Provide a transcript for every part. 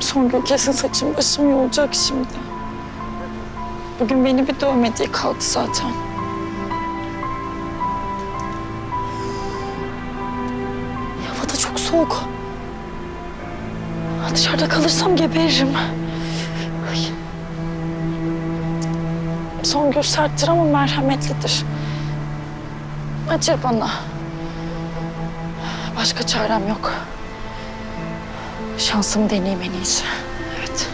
Songül kesin saçım başım yolacak şimdi. Bugün beni bir dövmediği kaldı zaten. Hava da çok soğuk. Dışarıda kalırsam geberirim. Ay. Songül serttir ama merhametlidir. Acır bana. Başka çarem yok. Şansımı deneyeyim en iyisi. Evet.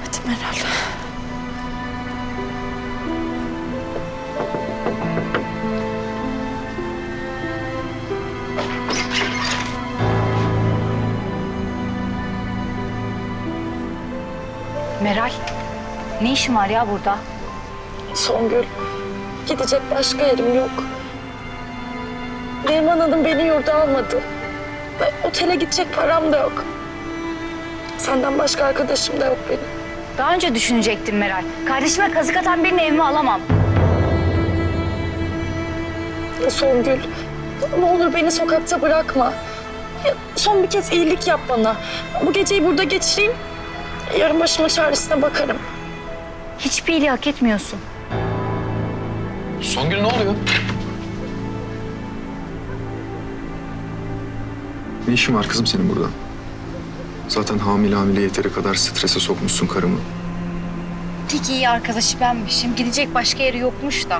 Hadi Meral. Meral, ne işin var ya burada? Songül, gidecek başka yerim yok. Neriman Hanım beni yurda almadı. Ve otele gidecek param da yok. Senden başka arkadaşım da yok benim. Daha önce düşünecektim Meral. Kardeşime kazık atan birini evime alamam. Songül, ne olur beni sokakta bırakma. Ya, son bir kez iyilik yap bana. Bu geceyi burada geçireyim. Yarın başıma çaresine bakarım. Hiçbir iyiliği hak etmiyorsun. Songül ne oluyor? Ne işin var kızım senin burada? Zaten hamile hamile yeteri kadar strese sokmuşsun karımı. Tek iyi arkadaşı benmişim. Gidecek başka yeri yokmuş da.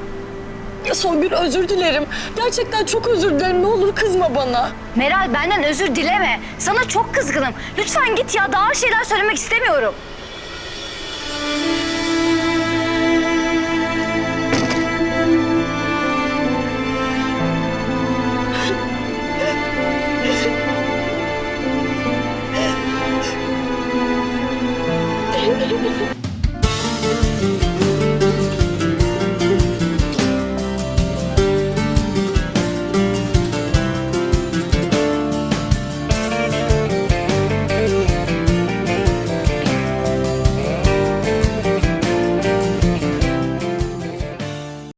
Ya Songül özür dilerim. Gerçekten çok özür dilerim. Ne olur kızma bana. Meral benden özür dileme. Sana çok kızgınım. Lütfen git ya. Daha şeyler söylemek istemiyorum.